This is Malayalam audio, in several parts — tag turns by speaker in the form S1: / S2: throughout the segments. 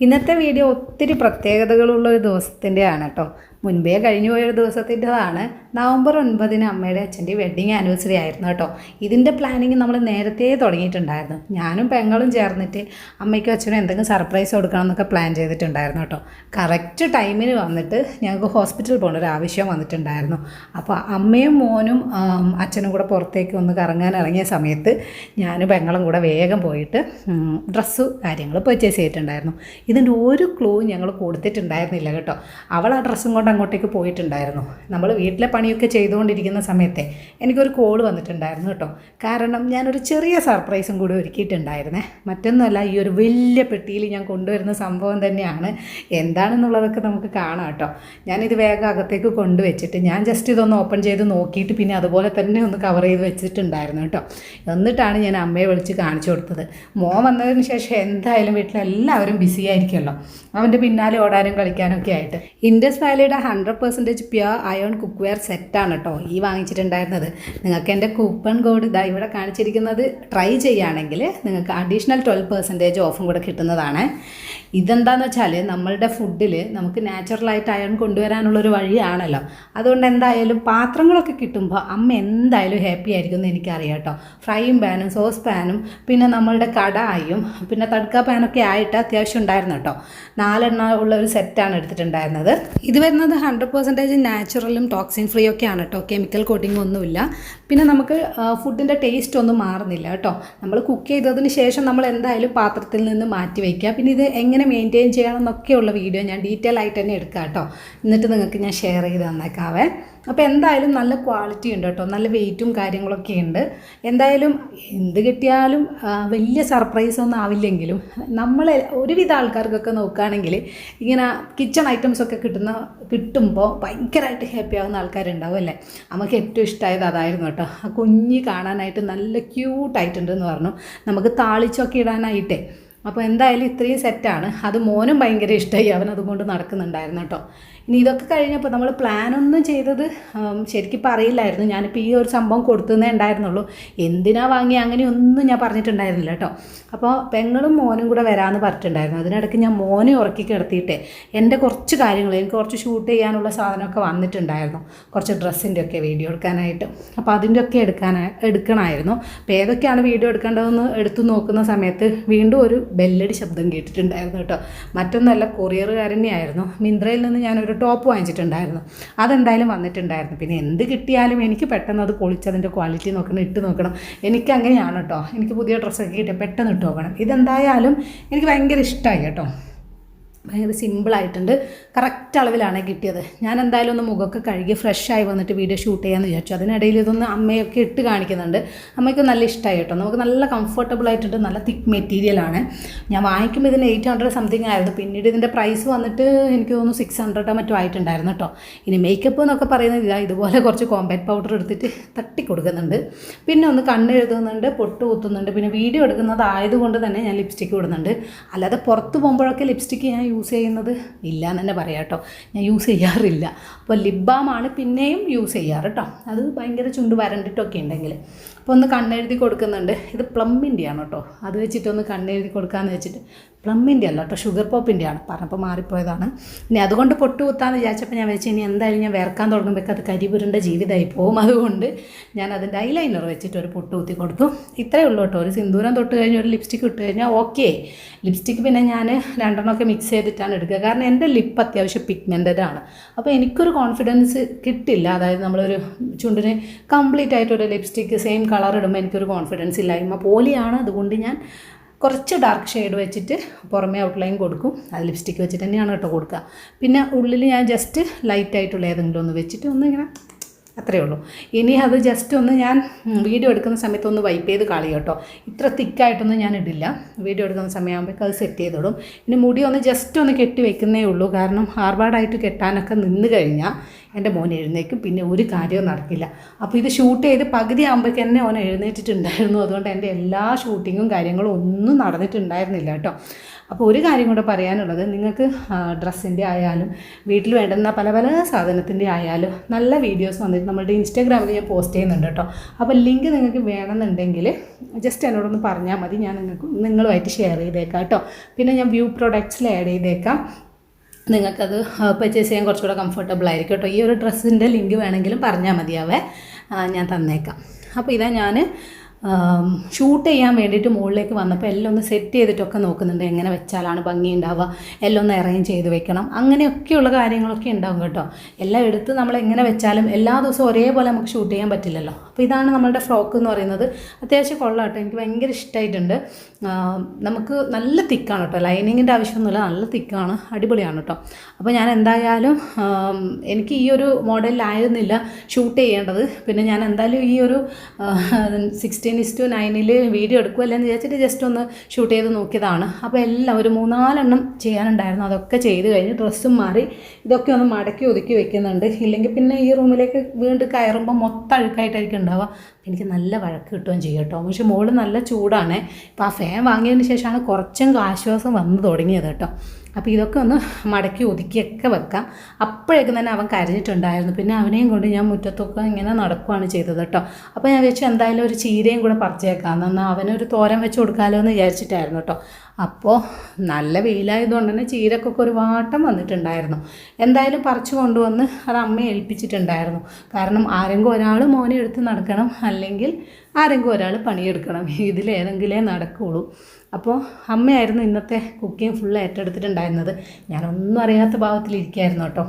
S1: ഇന്നത്തെ വീഡിയോ ഒത്തിരി പ്രത്യേകതകളുള്ള ഒരു ദിവസത്തിന്റെയാണ് കേട്ടോ. മുൻപേ കഴിഞ്ഞു പോയൊരു ദിവസത്തിന്റെതാണ്. നവംബർ ഒൻപതിന് അമ്മയുടെ അച്ഛന്റെ വെഡ്ഡിങ് ആനിവേഴ്സറി ആയിരുന്നു കേട്ടോ. ഇതിന്റെ പ്ലാനിങ് നമ്മൾ നേരത്തെ തുടങ്ങിയിട്ടുണ്ടായിരുന്നു. ഞാനും പെങ്ങളും ചേർന്നിട്ട് അമ്മയ്ക്കും അച്ഛനും എന്തെങ്കിലും സർപ്രൈസ് കൊടുക്കണം എന്നൊക്കെ പ്ലാൻ ചെയ്തിട്ടുണ്ടായിരുന്നു കേട്ടോ. കറക്റ്റ് ടൈമിന് വന്നിട്ട് ഞങ്ങൾക്ക് ഹോസ്പിറ്റലിൽ പോകേണ്ട ഒരു ആവശ്യം വന്നിട്ടുണ്ടായിരുന്നു. അപ്പോൾ അമ്മയും മോനും അച്ഛനും കൂടെ പുറത്തേക്ക് ഒന്ന് കറങ്ങാൻ ഇറങ്ങിയ സമയത്ത് ഞാനും പെങ്ങളും കൂടെ വേഗം പോയിട്ട് ഡ്രസ്സ് കാര്യങ്ങൾ പർച്ചേസ് ചെയ്തിട്ടുണ്ടായിരുന്നു. ഇതിന്റെ ഒരു ക്ലൂ ഞങ്ങൾ കൊടുത്തിട്ടുണ്ടായിരുന്നില്ല കേട്ടോ. അവൾ ആ ഡ്രസ്സും കൊണ്ട് അങ്ങോട്ടേക്ക് പോയിട്ടുണ്ടായിരുന്നു. നമ്മൾ വീട്ടിലെ പണിയൊക്കെ ചെയ്തുകൊണ്ടിരിക്കുന്ന സമയത്തെ എനിക്കൊരു കോൾ വന്നിട്ടുണ്ടായിരുന്നു കേട്ടോ. കാരണം ഞാനൊരു ചെറിയ സർപ്രൈസും കൂടി ഒരുക്കിയിട്ടുണ്ടായിരുന്നേ. മറ്റൊന്നുമല്ല ഈ ഒരു വലിയ പെട്ടിയിൽ ഞാൻ കൊണ്ടുവരുന്ന സംഭവം തന്നെയാണ്. എന്താണെന്നുള്ളതൊക്കെ നമുക്ക് കാണാം കേട്ടോ. ഞാനിത് വേഗം അകത്തേക്ക് കൊണ്ടുവച്ചിട്ട് ഞാൻ ജസ്റ്റ് ഇതൊന്ന് ഓപ്പൺ ചെയ്ത് നോക്കിയിട്ട് പിന്നെ അതുപോലെ തന്നെ ഒന്ന് കവർ ചെയ്ത് വെച്ചിട്ടുണ്ടായിരുന്നു കേട്ടോ. എന്നിട്ടാണ് ഞാൻ അമ്മയെ വിളിച്ച് കാണിച്ചു കൊടുത്തത്. മോൻ വന്നതിന് ശേഷം എന്തായാലും വീട്ടിലെല്ലാവരും ബിസി ആയിരിക്കുമല്ലോ. അവന്റെ പിന്നാലെ ഓടാനും കളിക്കാനും ഒക്കെ ആയിട്ട് Indus വാലിയുടെ hundred percentage pure iron cook ware സെറ്റാണ് കേട്ടോ ഈ വാങ്ങിച്ചിട്ടുണ്ടായിരുന്നത്. നിങ്ങൾക്ക് എന്റെ കൂപ്പൺ കോഡ് ഇതാ ഇവിടെ കാണിച്ചിരിക്കുന്നത് ട്രൈ ചെയ്യുകയാണെങ്കിൽ നിങ്ങൾക്ക് അഡീഷണൽ ട്വൽവ് പെർസെന്റേജ് ഓഫും കൂടെ കിട്ടുന്നതാണ്. ഇതെന്താണെന്ന് വെച്ചാൽ നമ്മളുടെ ഫുഡിൽ നമുക്ക് നാച്ചുറലായിട്ട് അയൺ കൊണ്ടുവരാനുള്ളൊരു വഴിയാണല്ലോ. അതുകൊണ്ട് എന്തായാലും പാത്രങ്ങളൊക്കെ കിട്ടുമ്പോൾ അമ്മ എന്തായാലും ഹാപ്പി ആയിരിക്കും എന്ന് എനിക്കറിയാം കേട്ടോ ഫ്രൈയും പാനും സോസ് പാനും പിന്നെ നമ്മളുടെ കടായും പിന്നെ തടുക്ക പാനൊക്കെ ആയിട്ട് അത്യാവശ്യം ഉണ്ടായിരുന്നു കേട്ടോ നാലെണ്ണ ഉള്ള ഒരു സെറ്റാണ് എടുത്തിട്ടുണ്ടായിരുന്നത്. ഇത് വരുന്നത് ഹൺഡ്രഡ് പെർസെന്റേജ് നാച്ചുറലും ടോക്സിൻ ഫ്രീ ഒക്കെയാണ് കേട്ടോ കെമിക്കൽ കോട്ടിംഗ് ഒന്നുമില്ല. പിന്നെ നമുക്ക് ഫുഡിന്റെ ടേസ്റ്റ് ഒന്നും മാറുന്നില്ല കേട്ടോ നമ്മൾ കുക്ക് ചെയ്തതിന് ശേഷം നമ്മൾ എന്തായാലും പാത്രത്തിൽ നിന്ന് മാറ്റി വയ്ക്കുക പിന്നെ ഇത് എങ്ങനെ മെയിന്റെയിൻ ചെയ്യണം എന്നൊക്കെയുള്ള വീഡിയോ ഞാൻ ഡീറ്റെയിൽ ആയിട്ട് തന്നെ എടുക്കാം കേട്ടോ എന്നിട്ട് നിങ്ങൾക്ക് ഞാൻ ഷെയർ ചെയ്ത് തന്നേക്കാവേ അപ്പോൾ എന്തായാലും നല്ല ക്വാളിറ്റി ഉണ്ട് കേട്ടോ. നല്ല വെയിറ്റും കാര്യങ്ങളൊക്കെ ഉണ്ട്. എന്തായാലും എന്ത് കിട്ടിയാലും വലിയ സർപ്രൈസ് ഒന്നും ആവില്ലെങ്കിലും നമ്മൾ ഒരുവിധ ആൾക്കാർക്കൊക്കെ നോക്കുകയാണെങ്കിൽ ഇങ്ങനെ കിച്ചൺ ഐറ്റംസ് ഒക്കെ കിട്ടുന്ന കിട്ടുമ്പോൾ ഭയങ്കരമായിട്ട് ഹാപ്പി ആവുന്ന ആൾക്കാരുണ്ടാവും അല്ലേ? നമുക്ക് ഏറ്റവും ഇഷ്ടമായത് അതായിരുന്നു കേട്ടോ. ആ കുഞ്ഞ് കാണാനായിട്ട് നല്ല ക്യൂട്ടായിട്ടുണ്ടെന്ന് പറഞ്ഞു. നമുക്ക് താളിച്ചൊക്കെ ഇടാനായിട്ടേ. അപ്പോൾ എന്തായാലും ഇത്രയും സെറ്റാണ് അത് മോനും ഭയങ്കര ഇഷ്ടമായി. അവൻ അതുകൊണ്ട് നടക്കുന്നുണ്ടായിരുന്നു കേട്ടോ. ഇനി ഇതൊക്കെ കഴിഞ്ഞപ്പോൾ നമ്മൾ പ്ലാനൊന്നും ചെയ്തത് ശരിക്കും പറയില്ലായിരുന്നു. ഞാനിപ്പോൾ ഈ ഒരു സംഭവം കൊടുത്തുന്നേ ഉണ്ടായിരുന്നുള്ളൂ. എന്തിനാ വാങ്ങി അങ്ങനെയൊന്നും ഞാൻ പറഞ്ഞിട്ടുണ്ടായിരുന്നില്ല കേട്ടോ. അപ്പോൾ പെങ്ങളും മോനും കൂടെ വരാമെന്ന് പറഞ്ഞിട്ടുണ്ടായിരുന്നു. അതിനിടയ്ക്ക് ഞാൻ മോനെ ഉറക്കി കിടത്തിയിട്ട് എന്റെ കുറച്ച് കാര്യങ്ങൾ എനിക്ക് കുറച്ച് ഷൂട്ട് ചെയ്യാനുള്ള സാധനമൊക്കെ വന്നിട്ടുണ്ടായിരുന്നു. കുറച്ച് ഡ്രസ്സിന്റെ ഒക്കെ വീഡിയോ എടുക്കാനായിട്ട്. അപ്പോൾ അതിന്റെ ഒക്കെ എടുക്കാൻ എടുക്കണമായിരുന്നു അപ്പോൾ ഏതൊക്കെയാണ് വീഡിയോ എടുക്കേണ്ടതെന്ന് എടുത്തു നോക്കുന്ന സമയത്ത് വീണ്ടും ഒരു ബെല്ലടി ശബ്ദം കേട്ടിട്ടുണ്ടായിരുന്നു കേട്ടോ. മറ്റൊന്നല്ല കൊറിയറുകാരനെയായിരുന്നു മിന്ത്രയിൽ നിന്ന് ഞാനൊരു ടോപ്പ് വാങ്ങിച്ചിട്ടുണ്ടായിരുന്നു. അതെന്തായാലും വന്നിട്ടുണ്ടായിരുന്നു. പിന്നെ എന്ത് കിട്ടിയാലും എനിക്ക് പെട്ടെന്ന് അത് പൊളിച്ചതിന്റെ ക്വാളിറ്റി നോക്കണം ഇട്ട് നോക്കണം. എനിക്ക് അങ്ങനെയാണ് കേട്ടോ. എനിക്ക് പുതിയ ഡ്രസ്സൊക്കെ കിട്ടിയ പെട്ടെന്ന് ഇട്ട് നോക്കണം. ഇതെന്തായാലും എനിക്ക് ഭയങ്കര ഇഷ്ടമായി കേട്ടോ. ഭയങ്കര സിമ്പിളായിട്ടുണ്ട്. കറക്റ്റ് അളവിലാണ് കിട്ടിയത്. ഞാൻ എന്തായാലും ഒന്ന് മുഖമൊക്കെ കഴുകി ഫ്രഷായി വന്നിട്ട് വീഡിയോ ഷൂട്ട് ചെയ്യാമെന്ന് വിചാരിച്ചു. അതിനിടയിൽ ഇതൊന്ന് അമ്മയൊക്കെ ഇട്ട് കാണിക്കുന്നുണ്ട്. അമ്മയ്ക്ക് നല്ല ഇഷ്ടമായി കേട്ടോ നമുക്ക് നല്ല കംഫർട്ടബിൾ ആയിട്ടുണ്ട്. നല്ല തിക്ക് മെറ്റീരിയലാണ് ഞാൻ വാങ്ങിക്കുമ്പോൾ ഇതിന് എയ്റ്റ് ഹൺഡ്രഡ് സംതിങ് ആയിരുന്നു. പിന്നീട് ഇതിന്റെ പ്രൈസ് വന്നിട്ട് എനിക്ക് തോന്നുന്നു സിക്സ് ഹൺഡ്രഡോ മറ്റോ ആയിട്ടുണ്ടായിരുന്നു കേട്ടോ ഇനി മേക്കപ്പ് എന്നൊക്കെ പറയുന്നത് ഇതാ ഇതുപോലെ കുറച്ച് കോമ്പാക്ട് പൗഡർ എടുത്തിട്ട് തട്ടി കൊടുക്കുന്നുണ്ട് പിന്നെ ഒന്ന് കണ്ണ് എഴുതുന്നുണ്ട് പൊട്ട് കുത്തുന്നുണ്ട്. പിന്നെ വീഡിയോ എടുക്കുന്നത് ആയതുകൊണ്ട് തന്നെ ഞാൻ ലിപ്സ്റ്റിക്ക് ഇടുന്നുണ്ട്. അല്ലാതെ പുറത്ത് പോകുമ്പോഴൊക്കെ ലിപ്സ്റ്റിക്ക് ഞാൻ യൂസ് ചെയ്യുന്നത് ഇല്ല എന്ന് തന്നെ പറയാം കേട്ടോ ഞാൻ യൂസ് ചെയ്യാറില്ല. അപ്പോൾ ലിപ് ബാമാണ് പിന്നെയും യൂസ് ചെയ്യാറ് കേട്ടോ അത് ഭയങ്കര ചുണ്ട് വരണ്ടിട്ടൊക്കെ ഉണ്ടെങ്കിൽ അപ്പോൾ ഒന്ന് കണ്ണെഴുതി കൊടുക്കുന്നുണ്ട്. ഇത് പ്ലമ്മിന്റെ ആണ് കേട്ടോ അത് വെച്ചിട്ടൊന്ന് കണ്ണെഴുതി കൊടുക്കാമെന്ന് വെച്ചിട്ട് പ്ലമ്മിന്റെ അല്ല കേട്ടോ ഷുഗർ പോപ്പിന്റെ ആണ്. പറഞ്ഞപ്പോൾ മാറിപ്പോയതാണ്. ഇനി അതുകൊണ്ട് പൊട്ടു കുത്താന്ന് വിചാരിച്ചപ്പോൾ ഞാൻ വെച്ച് ഇനി എന്തായാലും ഞാൻ വേർക്കാൻ തുടങ്ങുമ്പോൾ അത് കരിപുരന്റെ ജീവിതമായി പോകും. അതുകൊണ്ട് ഞാൻ അതിന്റെ ഐലൈനർ വെച്ചിട്ട് ഒരു പൊട്ടു കുത്തി കൊടുത്തു. ഇത്രയേ ഉള്ളൂ കേട്ടോ. ഒരു സിന്ദൂരം തൊട്ട് കഴിഞ്ഞ് ഒരു ലിപ്സ്റ്റിക് ഇട്ട് കഴിഞ്ഞാൽ ഓക്കെ ലിപ്സ്റ്റിക് പിന്നെ ഞാൻ രണ്ടെണ്ണമൊക്കെ മിക്സ് ചെയ്തിട്ടാണ് എടുക്കുക. കാരണം എന്റെ ലിപ്പ് അത്യാവശ്യം പിഗ്മെന്റഡ് ആണ്. അപ്പോൾ എനിക്കൊരു കോൺഫിഡൻസ് കിട്ടില്ല. അതായത് നമ്മളൊരു ചുണ്ടിന് കംപ്ലീറ്റ് ആയിട്ടൊരു ലിപ്സ്റ്റിക്ക് സെയിം കളർ ഇടുമ്പോൾ എനിക്കൊരു കോൺഫിഡൻസ് ഇല്ലായ്മ പോലെയാണ്. അതുകൊണ്ട് ഞാൻ കുറച്ച് ഡാർക്ക് ഷെയ്ഡ് വെച്ചിട്ട് പുറമേ ഔട്ട്ലൈൻ കൊടുക്കും. അത് ലിപ്സ്റ്റിക്ക് വെച്ചിട്ട് തന്നെയാണ് കേട്ടോ കൊടുക്കുക. പിന്നെ ഉള്ളിൽ ഞാൻ ജസ്റ്റ് ലൈറ്റായിട്ടുള്ള ഏതെങ്കിലും ഒന്ന് വെച്ചിട്ട് ഒന്ന് ഇങ്ങനെ അത്രയേ ഉള്ളൂ. ഇനി അത് ജസ്റ്റ് ഒന്ന് ഞാൻ വീഡിയോ എടുക്കുന്ന സമയത്ത് ഒന്ന് വൈപ്പ് ചെയ്ത് കളയും കേട്ടോ. ഇത്ര തിക്കായിട്ടൊന്നും ഞാൻ ഇടില്ല. വീഡിയോ എടുക്കുന്ന സമയമാകുമ്പോഴേക്കും അത് സെറ്റ് ചെയ്തിടും. ഇനി മുടി ഒന്ന് ജസ്റ്റ് ഒന്ന് കെട്ടി വെക്കുന്നേ ഉള്ളൂ. കാരണം ഹാർബാർഡായിട്ട് കെട്ടാനൊക്കെ നിന്ന് കഴിഞ്ഞാൽ എന്റെ മോൻ എഴുന്നേക്കും. പിന്നെ ഒരു കാര്യവും നടക്കില്ല. അപ്പോൾ ഇത് ഷൂട്ട് ചെയ്ത് പകുതി ആകുമ്പോഴേക്കും എന്നെ ഓൻ എഴുന്നേറ്റിട്ടുണ്ടായിരുന്നു. അതുകൊണ്ട് എന്റെ എല്ലാ ഷൂട്ടിങ്ങും കാര്യങ്ങളും ഒന്നും നടന്നിട്ടുണ്ടായിരുന്നില്ല കേട്ടോ. അപ്പോൾ ഒരു കാര്യം കൂടെ പറയാനുള്ളത്. നിങ്ങൾക്ക് ഡ്രസ്സിന്റെ ആയാലും വീട്ടിൽ വേണ്ടുന്ന പല പല സാധനത്തിന്റെ ആയാലും നല്ല വീഡിയോസ് വന്നിട്ട് നമ്മുടെ ഇൻസ്റ്റാഗ്രാമിൽ ഞാൻ പോസ്റ്റ് ചെയ്യുന്നുണ്ട് കേട്ടോ. അപ്പോൾ ലിങ്ക് നിങ്ങൾക്ക് വേണമെന്നുണ്ടെങ്കിൽ ജസ്റ്റ് എന്നോടൊന്ന് പറഞ്ഞാൽ മതി. ഞാൻ നിങ്ങൾക്ക് നിങ്ങളുമായിട്ട് ഷെയർ ചെയ്തേക്കാം കേട്ടോ. പിന്നെ ഞാൻ വ്യൂ പ്രൊഡക്ട്സിൽ ആഡ് ചെയ്തേക്കാം. നിങ്ങൾക്കത് പർച്ചേസ് ചെയ്യാൻ കുറച്ചുകൂടെ കംഫർട്ടബിൾ ആയിരിക്കും കേട്ടോ. ഈ ഒരു ഡ്രസ്സിന്റെ ലിങ്ക് വേണമെങ്കിലും പറഞ്ഞാൽ മതിയാവേ. ഞാൻ തന്നേക്കാം. അപ്പോൾ ഇതാ ഞാൻ ഷൂട്ട് ചെയ്യാൻ വേണ്ടിയിട്ട് മുകളിലേക്ക് വന്നപ്പോൾ എല്ലാം ഒന്ന് സെറ്റ് ചെയ്തിട്ടൊക്കെ നോക്കുന്നുണ്ട്. എങ്ങനെ വെച്ചാലാണ് ഭംഗി ഉണ്ടാവുക എല്ലാം ഒന്ന് അറേഞ്ച് ചെയ്ത് വെക്കണം. അങ്ങനെയൊക്കെയുള്ള കാര്യങ്ങളൊക്കെ ഉണ്ടാവും കേട്ടോ. എല്ലാം എടുത്ത് നമ്മൾ എങ്ങനെ വെച്ചാലും എല്ലാ ദിവസവും ഒരേപോലെ നമുക്ക് ഷൂട്ട് ചെയ്യാൻ പറ്റില്ലല്ലോ. അപ്പോൾ ഇതാണ് നമ്മളുടെ ഫ്രോക്ക് എന്ന് പറയുന്നത്. അത്യാവശ്യം കൊള്ളാം കേട്ടോ. എനിക്ക് ഭയങ്കര ഇഷ്ടമായിട്ടുണ്ട്. നമുക്ക് നല്ല തിക്കാണ് കേട്ടോ. ലൈനിങ്ങിന്റെ ആവശ്യമൊന്നുമില്ല. നല്ല തിക്കാണ്. അടിപൊളിയാണ് കേട്ടോ. അപ്പോൾ ഞാൻ എന്തായാലും എനിക്ക് ഈ ഒരു മോഡലിലായിരുന്നില്ല ഷൂട്ട് ചെയ്യേണ്ടത്. പിന്നെ ഞാൻ എന്തായാലും ഈ ഒരു സിക്സ്റ്റീൻ ഇസ് ടു നയനിൽ വീഡിയോ എടുക്കുമല്ലോ എന്ന് വിചാരിച്ചിട്ട് ജസ്റ്റ് ഒന്ന് ഷൂട്ട് ചെയ്ത് നോക്കിയതാണ്. അപ്പോൾ എല്ലാം ഒരു മൂന്നാലെണ്ണം ചെയ്യാനുണ്ടായിരുന്നു. അതൊക്കെ ചെയ്ത് കഴിഞ്ഞ് ഡ്രസ്സും മാറി ഇതൊക്കെ ഒന്ന് മടക്കി ഒതുക്കി വെക്കുന്നുണ്ട്. ഇല്ലെങ്കിൽ പിന്നെ ഈ റൂമിലേക്ക് വീണ്ടും കയറുമ്പോൾ മൊത്തം അഴുക്കായിട്ടായിരിക്കും ഉണ്ടാവുക. എനിക്ക് നല്ല വഴക്ക് കിട്ടുകയും ചെയ്യും കേട്ടോ. പക്ഷേ മോൾ നല്ല ചൂടാണ്. ഇപ്പോൾ ആ ഫാൻ വാങ്ങിയതിന് ശേഷമാണ് കുറച്ചും ആശ്വാസം വന്നു തുടങ്ങിയത് കേട്ടോ. അപ്പോൾ ഇതൊക്കെ ഒന്ന് മടക്കി ഒതുക്കിയൊക്കെ വെക്കാം. അപ്പോഴേക്കും തന്നെ അവൻ കരഞ്ഞിട്ടുണ്ടായിരുന്നു. പിന്നെ അവനെയും കൊണ്ട് ഞാൻ മുറ്റത്തൊക്കെ ഇങ്ങനെ നടക്കുകയാണ് ചെയ്തത് കേട്ടോ. അപ്പോൾ ഞാൻ വെച്ചു എന്തായാലും ഒരു ചീരയും കൂടെ പറിച്ചേക്കാം എന്നാൽ അവനൊരു തോരൻ വെച്ച് കൊടുക്കാമല്ലോ എന്ന് വിചാരിച്ചിട്ടായിരുന്നു കേട്ടോ. അപ്പോൾ നല്ല വെയിലായതുകൊണ്ട് തന്നെ ചീരക്കൊക്കെ ഒരു വാട്ടം വന്നിട്ടുണ്ടായിരുന്നു. എന്തായാലും പറിച്ചു കൊണ്ടുവന്ന് അത് അമ്മയെ ഏൽപ്പിച്ചിട്ടുണ്ടായിരുന്നു. കാരണം ആരെങ്കിലും ഒരാൾ മോനെ എടുത്ത് നടക്കണം അല്ലെങ്കിൽ ആരെങ്കിലും ഒരാൾ പണിയെടുക്കണം. ഇതിലേതെങ്കിലേ നടക്കുകയുള്ളൂ അപ്പോൾ അമ്മയായിരുന്നു ഇന്നത്തെ കുക്കിംഗ് ഫുൾ ഏറ്റെടുത്തിട്ടുണ്ടായിരുന്നത്. ഞാനൊന്നും അറിയാത്ത ഭാവത്തിലിരിക്കുകയായിരുന്നു കേട്ടോ.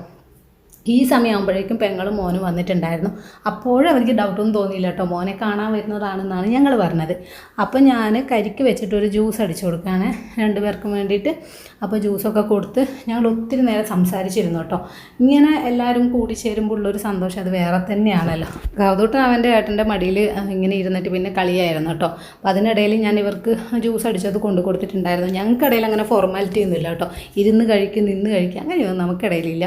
S1: ഈ സമയമാകുമ്പോഴേക്കും പെങ്ങളും മോനും വന്നിട്ടുണ്ടായിരുന്നു. അപ്പോഴും അവർക്ക് ഡൗട്ടൊന്നും തോന്നിയില്ല കേട്ടോ. മോനെ കാണാൻ വരുന്നതാണെന്നാണ് ഞങ്ങൾ പറഞ്ഞത്. അപ്പോൾ ഞാൻ കരിക്ക് വെച്ചിട്ട് ഒരു ജ്യൂസ് അടിച്ചു കൊടുക്കുകയാണ് രണ്ടുപേർക്കും വേണ്ടിയിട്ട്. അപ്പോൾ ജ്യൂസൊക്കെ കൊടുത്ത് ഞങ്ങൾ ഒത്തിരി നേരം സംസാരിച്ചിരുന്നു കേട്ടോ. ഇങ്ങനെ എല്ലാവരും കൂടി ചേരുമ്പോൾ ഉള്ളൊരു സന്തോഷം അത് വേറെ തന്നെയാണല്ലോ. ഗൗതൂട്ടൻ അവന്റെ ഏട്ടന്റെ മടിയിൽ ഇങ്ങനെ ഇരുന്നിട്ട് പിന്നെ കളിയായിരുന്നു കേട്ടോ. അപ്പോൾ അതിനിടയിൽ ഞാൻ ഇവർക്ക് ജ്യൂസ് അടിച്ചത് കൊണ്ടു കൊടുത്തിട്ടുണ്ടായിരുന്നു. ഞങ്ങൾക്കിടയിൽ അങ്ങനെ ഫോർമാലിറ്റി ഒന്നുമില്ല കേട്ടോ. ഇരുന്ന് കഴിക്കും നിന്ന് കഴിക്കുക അങ്ങനെയൊന്നും നമുക്കിടയിലില്ല.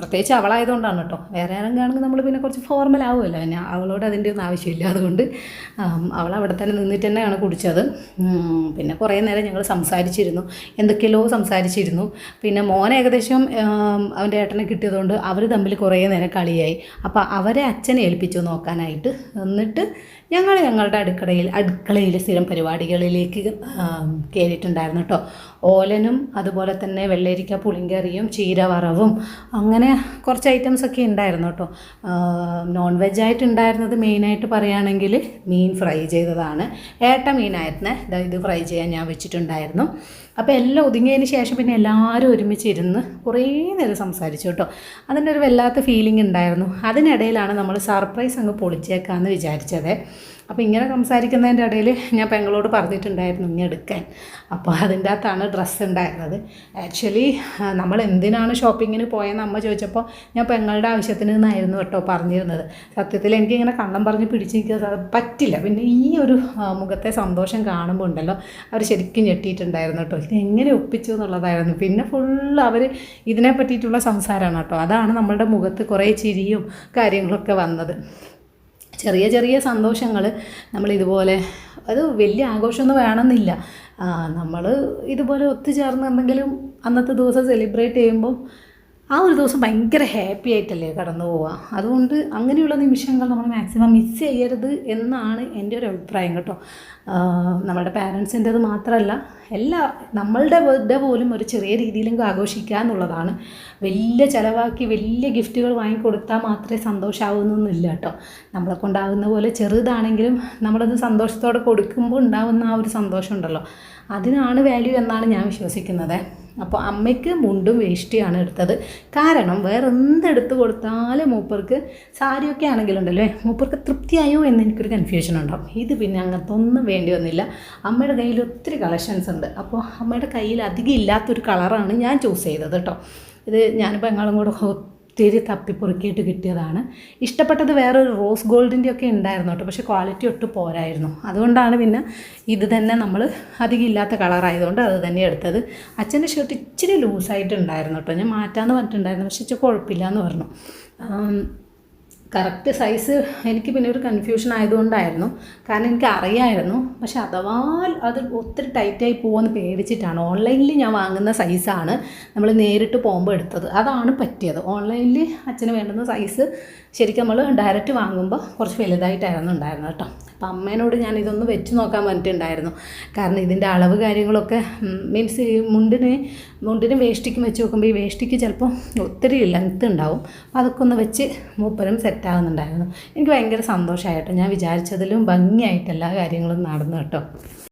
S1: പ്രത്യേകിച്ച് അവളായതുകൊണ്ടാണ് കേട്ടോ. വേറെ ആരെങ്കിലും നമ്മൾ പിന്നെ കുറച്ച് ഫോർമൽ ആവുമല്ലോ. പിന്നെ അവളോട് അതിന്റെ ഒന്നും ആവശ്യമില്ല. അതുകൊണ്ട് അവൾ അവിടെ തന്നെ നിന്നിട്ട് തന്നെയാണ് കുടിച്ചത്. പിന്നെ കുറേ നേരം ഞങ്ങൾ സംസാരിച്ചിരുന്നു. എന്തൊക്കെയല്ലോ സംസാരിച്ചിരുന്നു. പിന്നെ മോൻ ഏകദേശം അവന്റെ ഏട്ടനെ കിട്ടിയതുകൊണ്ട് അവർ തമ്മിൽ കുറേ നേരം കളിയായി. അപ്പോൾ അവരെ അച്ഛനെ ഏൽപ്പിച്ചു നോക്കാനായിട്ട് എന്നിട്ട് ഞങ്ങൾ ഞങ്ങളുടെ അടുക്കളയിൽ അടുക്കളയിലെ സ്ഥിരം പരിപാടികളിലേക്ക് കയറിയിട്ടുണ്ടായിരുന്നു കേട്ടോ. ഓലനും അതുപോലെ തന്നെ വെള്ളരിക്ക പുളിങ്കറിയും ചീര വറവും അങ്ങനെ കുറച്ച് ഐറ്റംസ് ഒക്കെ ഉണ്ടായിരുന്നു കേട്ടോ. നോൺ വെജ് ആയിട്ട് ഉണ്ടായിരുന്നത് മെയിനായിട്ട് പറയുകയാണെങ്കിൽ മീൻ ഫ്രൈ ചെയ്തതാണ്. ഏട്ട മീനായിരുന്നു. ഇത് ഫ്രൈ ചെയ്യാൻ ഞാൻ വെച്ചിട്ടുണ്ടായിരുന്നു. അപ്പോൾ എല്ലാം ഒതുങ്ങിയതിന് ശേഷം പിന്നെ എല്ലാവരും ഒരുമിച്ച് ഇരുന്ന് കുറേ നേരം സംസാരിച്ചു കേട്ടോ. അതിന്റെ ഒരു വല്ലാത്ത ഫീലിംഗ് ഉണ്ടായിരുന്നു. അതിനിടയിലാണ് നമ്മൾ സർപ്രൈസ് അങ്ങ് പൊളിച്ചേക്കാമെന്ന് വിചാരിച്ചത്. അപ്പോൾ ഇങ്ങനെ സംസാരിക്കുന്നതിന്റെ ഇടയിൽ ഞാൻ പെങ്ങളോട് പറഞ്ഞിട്ടുണ്ടായിരുന്നു ഇങ്ങനെ എടുക്കാൻ. അപ്പോൾ അതിന്റെ അകത്താണ് ഡ്രസ്സ് ഉണ്ടായിരുന്നത്. ആക്ച്വലി നമ്മൾ എന്തിനാണ് ഷോപ്പിങ്ങിന് പോയെന്ന് അമ്മ ചോദിച്ചപ്പോൾ ഞാൻ പെങ്ങളുടെ ആവശ്യത്തിന് നിന്നായിരുന്നു കേട്ടോ പറഞ്ഞിരുന്നത്. സത്യത്തിൽ എനിക്കിങ്ങനെ കള്ളം പറഞ്ഞ് പിടിച്ച് നിൽക്കാൻ പറ്റില്ല. പിന്നെ ഈ ഒരു മുഖത്തെ സന്തോഷം കാണുമ്പോൾ ഉണ്ടല്ലോ അവർ ശരിക്കും ഞെട്ടിയിട്ടുണ്ടായിരുന്നു കേട്ടോ. എങ്ങനെ ഒപ്പിച്ചു എന്നുള്ളതായിരുന്നു. പിന്നെ ഫുൾ അവർ ഇതിനെ പറ്റിയിട്ടുള്ള സംസാരമാണ് കേട്ടോ. അതാണ് നമ്മളുടെ മുഖത്ത് കുറേ ചിരിയും കാര്യങ്ങളൊക്കെ വന്നത്. ചെറിയ ചെറിയ സന്തോഷങ്ങൾ നമ്മൾ ഇതുപോലെ അത് വലിയ ആഘോഷമൊന്നും വേണമെന്നില്ല. നമ്മൾ ഇതുപോലെ ഒത്തുചേർന്ന് എന്തെങ്കിലും അന്നത്തെ ദിവസം സെലിബ്രേറ്റ് ചെയ്യുമ്പോൾ ആ ഒരു ദിവസം ഭയങ്കര ഹാപ്പി ആയിട്ടല്ലേ കടന്നു പോവുക. അതുകൊണ്ട് അങ്ങനെയുള്ള നിമിഷങ്ങൾ നമ്മൾ മാക്സിമം മിസ് ചെയ്യരുത് എന്നാണ് എന്റെ ഒരു അഭിപ്രായം കേട്ടോ. നമ്മുടെ പാരൻസിന്റെത് മാത്രമല്ല എല്ലാ നമ്മളുടെ ബർത്ത്ഡേ പോലും ഒരു ചെറിയ രീതിയിലെങ്കിലും ആഘോഷിക്കുക എന്നുള്ളതാണ്. വലിയ ചിലവാക്കി വലിയ ഗിഫ്റ്റുകൾ വാങ്ങിക്കൊടുത്താൽ മാത്രമേ സന്തോഷമാവുന്നൊന്നുമില്ല കേട്ടോ. നമ്മളെ കൊണ്ടാകുന്ന പോലെ ചെറുതാണെങ്കിലും നമ്മളത് സന്തോഷത്തോടെ കൊടുക്കുമ്പോൾ ഉണ്ടാകുന്ന ആ ഒരു സന്തോഷമുണ്ടല്ലോ. അതിനാണ് വാല്യൂ എന്നാണ് ഞാൻ വിശ്വസിക്കുന്നത്. അപ്പോൾ അമ്മയ്ക്ക് മുണ്ടും വേഷ്ടിയാണ് എടുത്തത്. കാരണം വേറെ എന്തെടുത്ത് കൊടുത്താലും മൂപ്പർക്ക് സാരിയൊക്കെ ആണെങ്കിലുണ്ടല്ലോ മൂപ്പർക്ക് തൃപ്തിയായോ എന്ന് എനിക്കൊരു കൺഫ്യൂഷൻ ഉണ്ടാവും. ഇത് പിന്നെ അങ്ങനത്തെ ഒന്നും വേണ്ടി വന്നില്ല. അമ്മയുടെ കയ്യിൽ ഒത്തിരി കളക്ഷൻസ് ഉണ്ട്. അപ്പോൾ അമ്മയുടെ കയ്യിൽ അധികം ഇല്ലാത്തൊരു കളറാണ് ഞാൻ ചൂസ് ചെയ്തത് കേട്ടോ ഇത് ഞാനിപ്പോൾ എങ്ങളും കൂടെ ഒത്തിരി തപ്പിപ്പൊറുക്കിയിട്ട് കിട്ടിയതാണ്. ഇഷ്ടപ്പെട്ടത് വേറൊരു റോസ് ഗോൾഡിന്റെ ഒക്കെ ഉണ്ടായിരുന്നു കേട്ടോ. പക്ഷേ ക്വാളിറ്റി ഒട്ടും പോരായിരുന്നു. അതുകൊണ്ടാണ് പിന്നെ ഇത് തന്നെ നമ്മൾ അധികം ഇല്ലാത്ത കളറായതുകൊണ്ട് അത് തന്നെ എടുത്തത്. അച്ഛന്റെ ഷർട്ട് ഇച്ചിരി ലൂസായിട്ടുണ്ടായിരുന്നു കേട്ടോ. ഞാൻ മാറ്റാമെന്ന് പറഞ്ഞിട്ടുണ്ടായിരുന്നു. പക്ഷേ ഇച്ചിരി കുഴപ്പമില്ല എന്ന് പറഞ്ഞു കറക്റ്റ് സൈസ് എനിക്ക് പിന്നെ ഒരു കൺഫ്യൂഷൻ ആയതുകൊണ്ടായിരുന്നു. കാരണം എനിക്ക് അറിയായിരുന്നു. പക്ഷെ അഥവാ അത് ഒത്തിരി ടൈറ്റായി പോകുമെന്ന് പേടിച്ചിട്ടാണ്. ഓൺലൈനിൽ ഞാൻ വാങ്ങുന്ന സൈസാണ് നമ്മൾ നേരിട്ട് പോകുമ്പോൾ എടുത്തത്. അതാണ് പറ്റിയത്. ഓൺലൈനിൽ അച്ഛന് വേണ്ടുന്ന സൈസ് ശരിക്കും നമ്മൾ ഡയറക്റ്റ് വാങ്ങുമ്പോൾ കുറച്ച് വലുതായിട്ടായിരുന്നു ഉണ്ടായിരുന്നത് കേട്ടോ. അപ്പം അമ്മേനോട് ഞാൻ ഇതൊന്ന് വെച്ച് നോക്കാൻ പറഞ്ഞിട്ടുണ്ടായിരുന്നു കാരണം ഇതിന്റെ അളവ് കാര്യങ്ങളൊക്കെ മീൻസ് ഈ മുണ്ടിന് മുണ്ടിന് വേഷ്ടിക്കും വെച്ച് നോക്കുമ്പോൾ ഈ വേഷ്ടിക്ക് ചിലപ്പോൾ ഒത്തിരി ലെങ്ത്ത് ഉണ്ടാവും. അപ്പോൾ അതൊക്കെ ഒന്ന് വെച്ച് മൂപ്പരും സെറ്റാകുന്നുണ്ടായിരുന്നു എനിക്ക് ഭയങ്കര സന്തോഷമായിട്ടോ ഞാൻ വിചാരിച്ചതിലും ഭംഗിയായിട്ട് എല്ലാ കാര്യങ്ങളും നടന്നു കേട്ടോ.